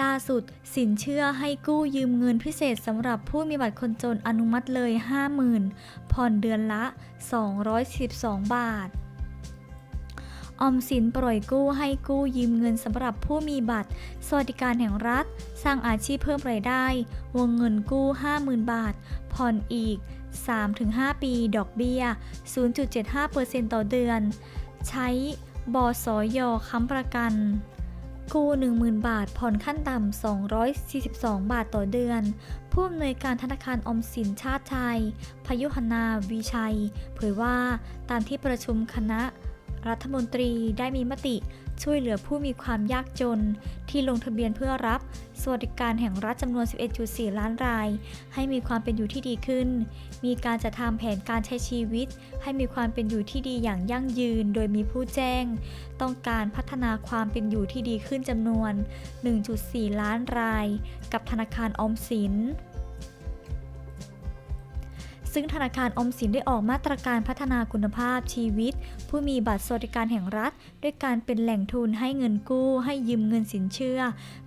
ล่าสุด สินเชื่อให้กู้ยืมเงินพิเศษสำหรับผู้มีบัตรคนจนอนุมัติเลย 50,000 ผ่อนเดือนละ 212 บาท ออมสินปล่อยกู้ให้กู้ยืมเงินสำหรับผู้มีบัตร สวัสดิการแห่งรัฐ สร้างอาชีพเพิ่มรายได้ วงเงินกู้ 50,000 บาท ผ่อนอีก 3-5 ปี ดอกเบี้ย 0.75%ต่อเดือน ใช้บสยค้ำประกัน กู้ 10,000 บาท ผ่อนขั้นต่ำ 242 บาทต่อเดือน ผู้อำนวยการธนาคารออมสินชาติไทย พยุหนาวีชัย เผยว่าตามที่ประชุมคณะรัฐมนตรีได้มีมติ ช่วยเหลือผู้มีความยากจน ที่ลงทะเบียนเพื่อรับ สวัสดิการแห่งรัฐจำนวน 11.4 ล้านราย ให้มีความเป็นอยู่ที่ดีขึ้น มีการจัดทำแผนการใช้ชีวิต ให้มีความเป็นอยู่ที่ดีอย่างยั่งยืน โดยมีผู้แจ้ง ต้องการพัฒนาความเป็นอยู่ที่ดีขึ้นจำนวน 1.4 ล้านราย กับธนาคารออมสิน ซึ่งธนาคารอมสินได้ออกมาตรการพัฒนาคุณภาพชีวิต ผู้มีบัตรสวัสดิการแห่งรัฐ ด้วยการเป็นแหล่งทุนให้เงินกู้ ให้ยืมเงินสินเชื่อ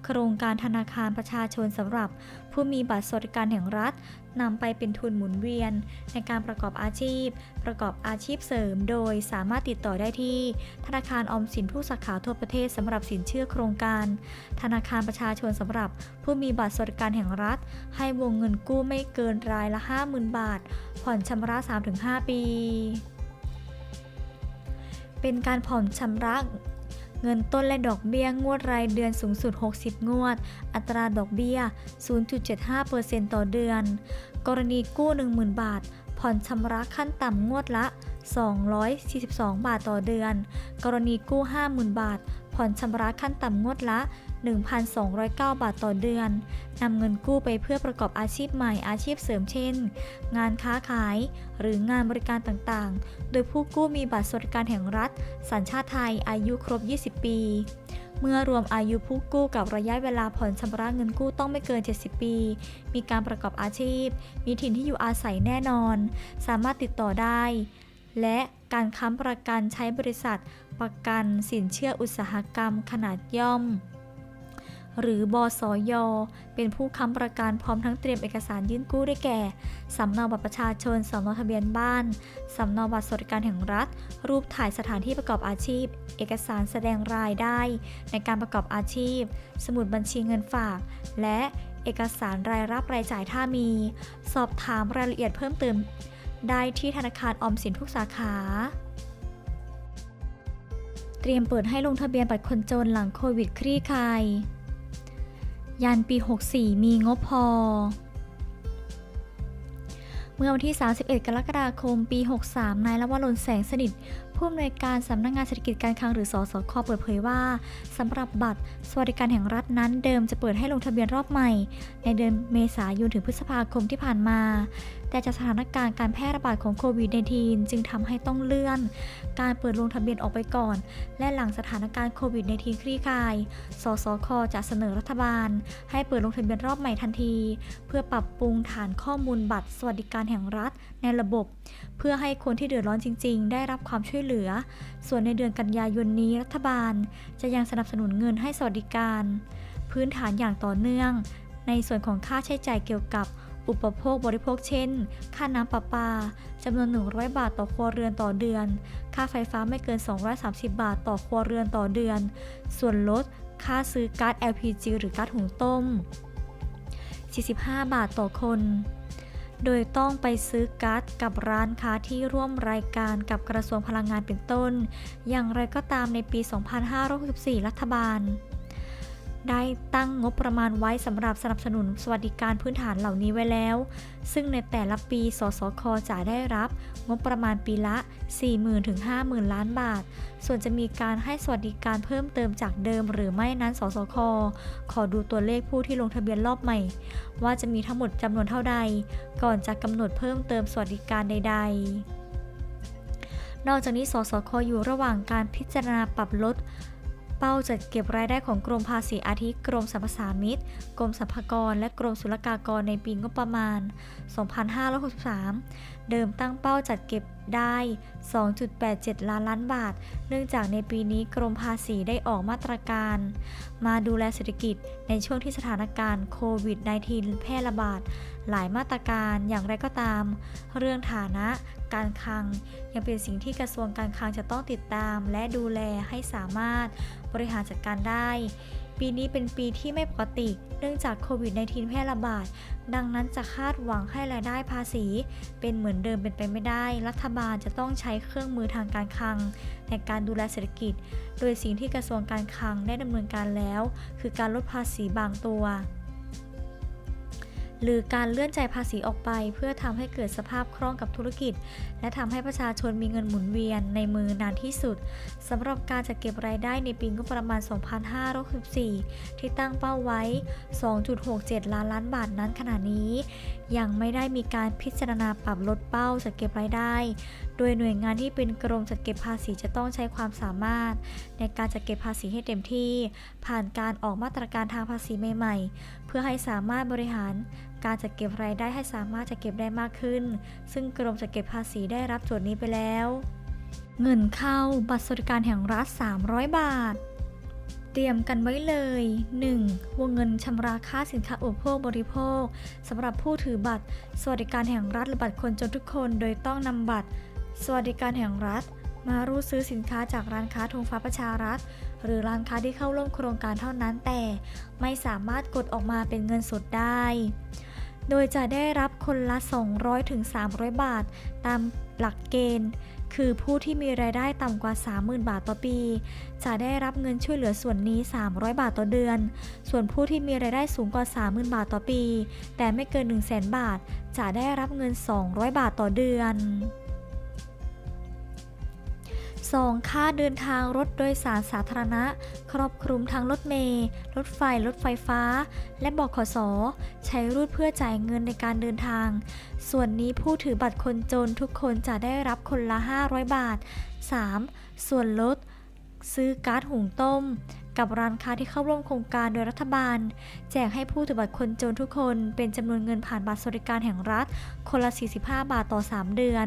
โครงการธนาคารประชาชนสำหรับ ผู้มีบัตรสวัสดิการแห่งรัฐ นำไปเป็นทุนหมุนเวียน ในการประกอบอาชีพ ประกอบอาชีพเสริม โดยสามารถติดต่อได้ที่ ธนาคารออมสินผู้สาขาทั่วประเทศสำหรับสินเชื่อโครงการ ธนาคารประชาชนสำหรับ ผู้มีบัตรสวัสดิการแห่งรัฐ ให้วงเงินกู้ไม่เกินรายละ 50,000 บาท ผ่อนชำระ 3-5 ปี เป็นการผ่อนชำระ เงินต้นและดอกเบี้ยงวดรายเดือนสูงสุด 60 งวด อัตราดอกเบี้ย 0.75%ต่อเดือน กรณีกู้ 10,000 บาท ผ่อนชำระขั้นต่ำงวดละ 242 บาทต่อเดือน กรณีกู้ 50,000 บาท ผ่อนชำระขั้นต่ำงวดละ 1,209 บาทต่อเดือนนำเงินกู้ไปเพื่อประกอบอาชีพใหม่อาชีพเสริมเช่น งานค้าขาย หรืองานบริการต่างๆ โดยผู้กู้มีบัตรสวัสดิการแห่งรัฐ สัญชาติไทยอายุครบ 20 ปี เมื่อรวมอายุผู้กู้กับระยะเวลาผ่อนชำระเงินกู้ต้องไม่เกิน 70 ปี มีการประกอบอาชีพ มีถิ่นที่อยู่อาศัยแน่นอน สามารถติดต่อได้ และการค้ำประกันใช้บริษัท ประกันสินเชื่ออุตสาหกรรมขนาดย่อม หรือบสยเป็นผู้ค้ำประกันพร้อมทั้งเตรียมเอกสารยื่นกู้ได้แก่ สำเนาบัตรประชาชน สำเนาทะเบียนบ้าน สำเนาบัตรสวัสดิการแห่งรัฐ รูปถ่ายสถานที่ประกอบอาชีพ เอกสารแสดงรายได้ ในการประกอบอาชีพ สมุดบัญชีเงินฝาก และเอกสารรายรับรายจ่ายถ้ามี สอบถามรายละเอียดเพิ่มเติม ได้ที่ธนาคารออมสินทุกสาขาเตรียมเปิดให้ลงทะเบียนบัตรคนจนหลังโควิดคลี่คลาย ยันปี 64 มีงบพอ เมื่อวันที่ 31 กรกฎาคม ปี 63 นายละวรนแสงสนิท ผู้อำนวยการสำนักงานเศรษฐกิจการคลังหรือสสคเปิดเผยว่าสำหรับบัตรสวัสดิการแห่งรัฐนั้นเดิมจะเปิดให้ลงทะเบียนรอบใหม่ ในเดือนเมษายนถึงพฤษภาคมที่ผ่านมา แต่จากสถานการณ์การแพร่ระบาดของโควิด -19 จึงทำให้ต้องเลื่อน การเปิดลงทะเบียนออกไปก่อน และหลังสถานการณ์โควิด -19 คลี่คลาย สสคจะเสนอรัฐบาล ให้เปิดลงทะเบียนรอบใหม่ทันที เพื่อปรับปรุงฐานข้อมูลบัตรสวัสดิการแห่งรัฐในระบบ เพื่อให้คนที่เดือดร้อนจริง ๆ ได้รับความช่วยเหลือ ส่วนในเดือนกันยายนนี้รัฐบาล จะยังสนับสนุนเงินให้สวัสดิการ พื้นฐานอย่างต่อเนื่อง ในส่วนของค่าใช้จ่ายเกี่ยวกับ อุปโภคบริโภคเช่น ค่าน้ำประปาจำนวน 100 บาทต่อครัวเรือนต่อเดือน ค่าไฟฟ้าไม่เกิน 230 บาทต่อครัวเรือนต่อเดือน ส่วนลด ค่าซื้อก๊าซ LPG หรือก๊าซหุงต้ม 45 บาทต่อคน โดยต้องไปซื้อก๊าซกับร้านค้าที่ร่วมรายการกับกระทรวงพลังงานเป็นต้น อย่างไรก็ตามในปี 2564 รัฐบาล ได้ตั้งงบประมาณไว้สำหรับสนับสนุนสวัสดิการพื้นฐานเหล่านี้ไว้แล้ว ซึ่งในแต่ละปี สสค จะได้รับ งบประมาณปีละ 40,000ถึง50,000 ล้านบาท ส่วนจะมีการให้สวัสดิการเพิ่มเติมจากเดิมหรือไม่นั้น สสค ขอดูตัวเลขผู้ที่ลงทะเบียนรอบใหม่ ว่าจะมีทั้งหมดจำนวนเท่าใด ก่อนจะกำหนดเพิ่มเติมสวัสดิการใด ๆ นอกจากนี้ สสค อยู่ระหว่างการพิจารณาปรับลด เป้าจัดเก็บรายได้ของกรมภาษีอาทิกรมสรรพสามิตกรมสรรพากร และกรมศุลกากรในปีงบประมาณ 2563 เดิมตั้งเป้าจัดเก็บได้ 2.87 ล้านล้านบาท เนื่องจากในปีนี้กรมภาษีได้ออกมาตรการ มาดูแลเศรษฐกิจในช่วงที่สถานการณ์โควิด -19 แพร่ระบาด หลายมาตรการอย่างไรก็ตาม เรื่องฐานะการคลัง ยังเป็นสิ่งที่กระทรวงการคลังจะต้องติดตาม และดูแลให้สามารถบริหารจัดการได้ ปีนี้เป็นปีที่ไม่ปกติ เนื่องจากโควิด -19 แพร่ระบาด ดังนั้นจะคาดหวังให้รายได้ภาษี เป็นเหมือนเดิมเป็นไปไม่ได้ รัฐบาลจะต้องใช้เครื่องมือทางการคลัง ในการดูแลเศรษฐกิจ โดยสิ่งที่กระทรวงการคลังได้ดำเนินการแล้ว คือการลดภาษีบางตัว หรือการเลื่อนจ่ายภาษีออกไป เพื่อทำให้เกิดสภาพคล่องกับธุรกิจ และทำให้ประชาชนมีเงินหมุนเวียนในมือนานที่สุดสำหรับการจัดเก็บรายได้ในปีงบประมาณ 2564 ที่ตั้งเป้าไว้ 2.67 ล้านล้านบาทนั้นขณะนี้ ยังไม่ได้มีการพิจารณาปรับลดเป้าจัดเก็บรายได้ โดยหน่วยงานที่เป็นกรมจัดเก็บภาษีจะต้องใช้ความสามารถ ในการจัดเก็บภาษีให้เต็มที่ ผ่านการออกมาตรการทางภาษีใหม่ ๆ เพื่อให้สามารถบริหาร การจัดเก็บรายได้ให้สามารถจัดเก็บได้มากขึ้น ซึ่งกรมจัดเก็บภาษีได้รับโจทย์นี้ไปแล้ว เงินเข้าบัตรสวัสดิการแห่งรัฐ 300 บาท เตรียมกันไว้เลย 1. วงเงินชำระค่าสินค้าอุปโภคบริโภคสำหรับผู้ถือบัตร สวัสดิการแห่งรัฐหรือบัตรคนจนทุกคน โดยต้องนำบัตร สวัสดิการแห่งรัฐมารูดซื้อสินค้าจากร้านค้าธงฟ้าประชารัฐ หรือร้านค้าที่เข้าร่วมโครงการเท่านั้นแต่ ไม่สามารถกดออกมาเป็นเงินสดได้ โดยจะได้รับคนละ 200-300 บาท ตามหลักเกณฑ์ คือผู้ที่มีรายได้ต่ำกว่า 30,000 บาทต่อปี จะได้รับเงินช่วยเหลือส่วนนี้ 300 บาทต่อเดือน ส่วนผู้ที่มีรายได้สูงกว่า 30,000 บาทต่อปี แต่ไม่เกิน 100,000บาท จะได้รับเงิน 200 บาทต่อเดือน 2. ค่าเดินทางรถโดยสารสาธารณะ ครอบคลุมทั้งรถเมล์รถไฟ รถไฟฟ้า และบขส ใช้รูดเพื่อจ่ายเงินในการเดินทาง ส่วนนี้ผู้ถือบัตรคนจนทุกคนจะได้รับคนละ 500 บาท 3. ส่วนลด ซื้อก๊าซหุงต้ม กับร้านค้าที่เข้าร่วมโครงการโดยรัฐบาล แจกให้ผู้ถือบัตรคนจนทุกคนเป็นจำนวนเงินผ่านบัตรสวัสดิการแห่งรัฐ คนละ 45 บาทต่อ 3 เดือน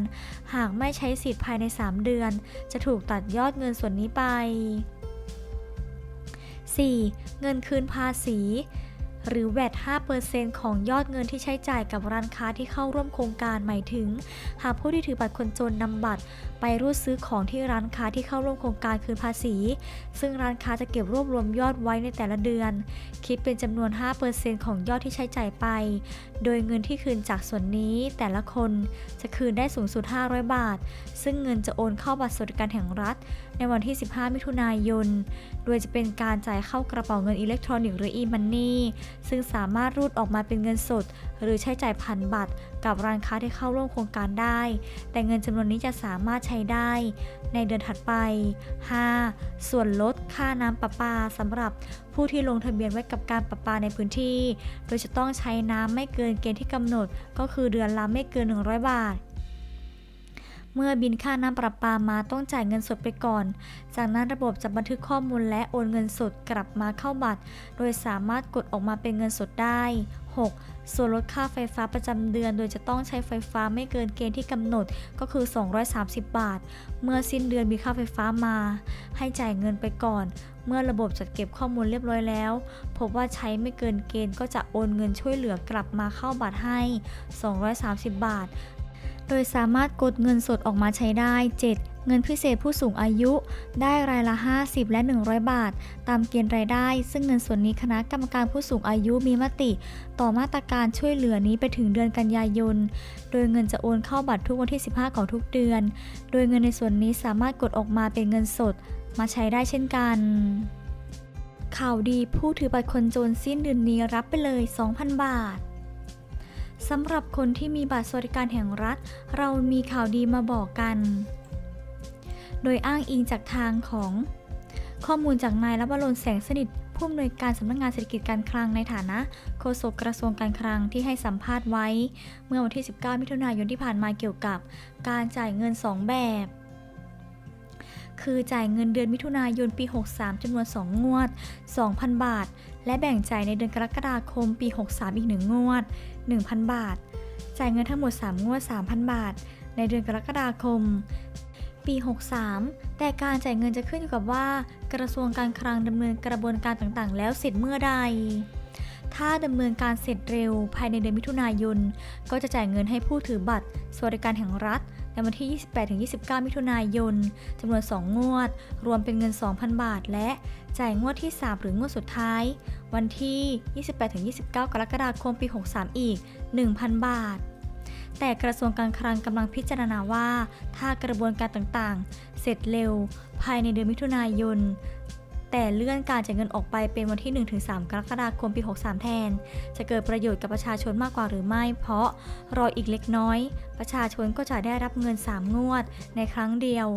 หากไม่ใช้สิทธิ์ภายใน 3 เดือน จะถูกตัดยอดเงินส่วนนี้ไป 4. เงินคืนภาษี หรือแวด5%ของยอดเงินที่ใช้จ่ายกับร้านค้าที่เข้าร่วมโครงการหมายถึง หากผู้ที่ถือบัตรคนจนนำบัตร ไปรูดซื้อของที่ร้านค้าที่เข้าร่วมโครงการคืนภาษี ซึ่งร้านค้าจะเก็บรวบรวมยอดไว้ในแต่ละเดือน คิดเป็นจำนวน 5%ของยอดที่ใช้จ่ายไป โดยเงินที่คืนจากส่วนนี้แต่ละคนจะคืนได้สูงสุด 500 บาท ซึ่งเงินจะโอนเข้าบัตรสวัสดิการแห่งรัฐ ในวันที่ 15 มิถุนายน โดยจะเป็นการจ่ายเข้ากระเป๋าเงินอิเล็กทรอนิกส์หรือ e-money ซึ่งสามารถรูดออกมาเป็นเงินสด หรือใช้จ่ายผ่านบัตร กับร้านค้าที่เข้าร่วมโครงการได้ แต่เงินจำนวนนี้จะสามารถใช้ได้ ในเดือนถัดไป 5. ส่วนลดค่าน้ำประปาสำหรับผู้ที่ลงทะเบียนไว้กับการประปาในพื้นที่ โดยจะต้องใช้น้ำไม่เกินเกณฑ์ที่กำหนด ก็คือเดือนละไม่เกิน 100 บาท เมื่อบินค่าน้ำประปามาต้องจ่ายเงินสดไปก่อน จากนั้นระบบจะบันทึกข้อมูลและโอนเงินสดกลับมาเข้าบัตร โดยสามารถกดออกมาเป็นเงินสดได้ 6. ส่วนลดค่าไฟฟ้าประจำเดือน โดยจะต้องใช้ไฟฟ้าไม่เกินเกณฑ์ที่กำหนดก็คือ 230 บาท เมื่อสิ้นเดือนมีค่าไฟฟ้ามา ให้จ่ายเงินไปก่อน เมื่อระบบจัดเก็บข้อมูลเรียบร้อยแล้ว พบว่าใช้ไม่เกินเกณฑ์ก็จะโอนเงินช่วยเหลือกลับมาเข้าบัตรให้ 230 บาท โดยสามารถกดเงินสดออกมาใช้ได้ 7. เงินพิเศษผู้สูงอายุ ได้รายละ 50 และ 100 บาท ตามเกณฑ์รายได้ ซึ่งเงินส่วนนี้คณะกรรมการผู้สูงอายุมีมติ ต่อมาตรการช่วยเหลือนี้ไปถึงเดือนกันยายน โดยเงินจะโอนเข้าบัตรทุกวันที่ 15 ของทุกเดือน โดยเงินในส่วนนี้สามารถกดออกมาเป็นเงินสด มาใช้ได้เช่นกันข่าวดีผู้ถือบัตรคนจนสิ้นเดือนนี้รับไปเลย 2,000 บาท สำหรับคนที่มีบัตรสวัสดิการแห่งรัฐ เรามีข่าวดีมาบอกกัน โดยอ้างอิงจากทางของข้อมูลจากนายรับบรนแสงสนิทผู้อำนวยการสำนักงานเศรษฐกิจการคลังในฐานะโฆษกกระทรวงการคลังที่ให้สัมภาษณ์ไว้ เมื่อวันที่ 19 มิถุนายนที่ผ่านมาเกี่ยวกับ การจ่ายเงิน 2 แบบ คือจ่ายเงินเดือนมิถุนายนปี 63จำนวน 2 งวด 2,000 บาท และแบ่งจ่ายในเดือนกรกฎาคมปี 63 อีก 1 งวด 1,000 บาท จ่ายเงินทั้งหมด 3 งวด 3,000 บาท ในเดือนกรกฎาคม ปี 63 แต่การจ่ายเงินจะขึ้นอยู่กับว่า กระทรวงการคลังดำเนินกระบวนการต่างๆ แล้วเสร็จเมื่อใด ถ้าดำเนินการเสร็จเร็วภายในเดือนมิถุนายน ก็จะจ่ายเงินให้ผู้ถือบัตร สวัสดิการแห่งรัฐ ในวันที่ 28-29 มิถุนายนจำนวน 2 งวด รวมเป็นเงิน 2,000 บาท และจ่ายงวดที่ 3 หรืองวดสุดท้าย วันที่ 28-29 กรกฎาคมปี 63 อีก 1,000 บาทแต่กระทรวงการคลังกำลังพิจารณาว่า ถ้ากระบวนการต่างๆ เสร็จเร็ว ภายในเดือนมิถุนายน แต่เลื่อนการจ่ายเงินออกไปเป็นวันที่ 1-3 กรกฎาคมปี 63 แทน จะเกิดประโยชน์กับประชาชนมากกว่าหรือไม่ เพราะรออีกเล็กน้อย ประชาชนก็จะได้รับเงิน 3 งวด ในครั้งเดียว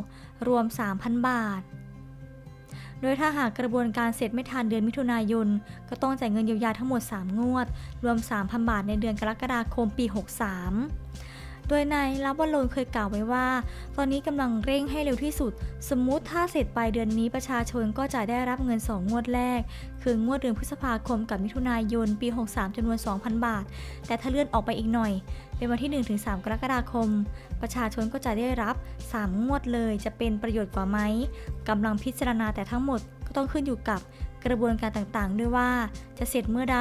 รวม 3,000 บาทโดยถ้าหากกระบวนการเสร็จไม่ทันเดือนมิถุนายน ก็ต้องจ่ายเงินเยียวยาทั้งหมด 3 งวด รวม 3,000 บาทในเดือนกรกฎาคมปี 63 โดยนายรับวรนเคยกล่าวไว้ว่า ตอนนี้กำลังเร่งให้เร็วที่สุด สมมุติถ้าเสร็จปลายเดือนนี้ประชาชนก็จะได้รับเงิน 2 งวดแรก คืองวดเดือนพฤษภาคมกับมิถุนายนปี 63จำนวน 2,000 บาท แต่ถ้าเลื่อนออกไปอีกหน่อย เป็นวันที่ 1-3 กรกฎาคม ประชาชนก็จะได้รับ 3 งวดเลย จะเป็นประโยชน์กว่าไหมกำลังพิจารณาแต่ทั้งหมดก็ต้องขึ้นอยู่กับกระบวนการต่างๆ ด้วยว่าจะเสร็จเมื่อใด